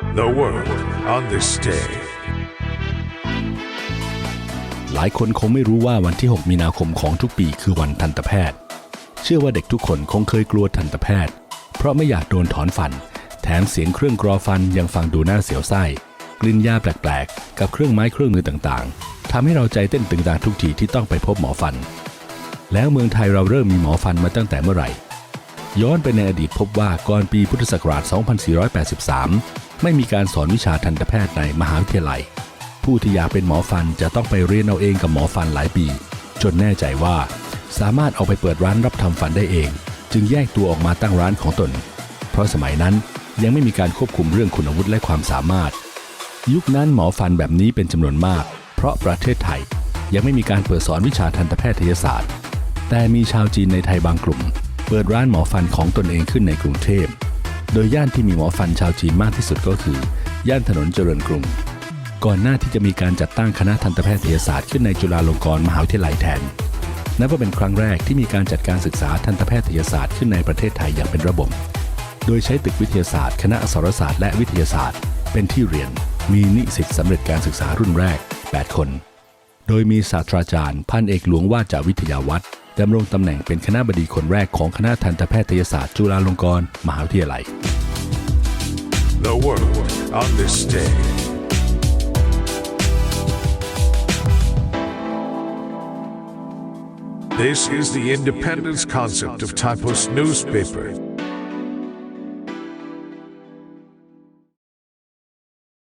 The world on this day. หลายคนคงไม่รู้ว่าวันที่ 6 มีนาคมของทุกปีคือวันทันตแพทย์ เชื่อว่าเด็กทุกคนคงเคยกลัวทันตแพทย์ เพราะไม่อยากโดนถอนฟัน แถมเสียงเครื่องกรอฟันยังฟังดูน่าเสียวไส้ กลิ่นยาแปลกๆ กับเครื่องไม้เครื่องมือต่างๆทำให้เราใจเต้นตึงตังทุกทีที่ต้องไปพบหมอฟัน แล้วเมืองไทยเราเริ่มมีหมอฟันมาตั้งแต่เมื่อไหร่ ย้อนไปในอดีตพบว่าก่อนปีพุทธศักราช 2483 ไม่มีการสอนวิชาทันตแพทย์ในมหาวิทยาลัย ผู้ที่อยากเป็นหมอฟันจะต้องไปเรียนเอาเองกับหมอฟันหลายปี จนแน่ใจว่า สามารถเอาไปเปิดร้านรับทำฟันได้เอง จึงแยกตัวออกมาตั้งร้านของตน เพราะสมัยนั้นยังไม่มีการควบคุมเรื่องคุณวุฒิและความสามารถ ยุคนั้นหมอฟันแบบนี้เป็นจำนวนมาก เพราะประเทศไทยยังไม่มีการเปิดสอนวิชาทันตแพทยศาสตร์ แต่มีชาวจีนในไทยบางกลุ่ม เปิดร้านหมอฟันของตนเองขึ้นในกรุงเทพ โดยย่านที่มีหมอฟันชาวจีนมากที่สุดก็คือ ย่านถนนเจริญกรุง ก่อนหน้าที่จะมีการจัดตั้งคณะทันตแพทยศาสตร์ขึ้นในจุฬาลงกรณ์มหาวิทยาลัยแทน นับว่าเป็นครั้งแรกที่มีการจัดการศึกษาทันตแพทยศาสตร์ขึ้นในประเทศไทยอย่างเป็นระบบ โดยใช้ตึกวิทยาศาสตร์ คณะอักษรศาสตร์และวิทยาศาสตร์ เป็นที่เรียน มีนิสิตสำเร็จการศึกษารุ่นแรก 8 คน โดยมีศาสตราจารย์พันเอกหลวงว่าจาวิทยาวัฒน์ดำรงตำแหน่งเป็นคณะบดีคนแรกของคณะทันตแพทยศาสตร์จุฬาลงกรณ์มหาวิทยาลัย The world on this day. This is the independence concept of Typos newspaper.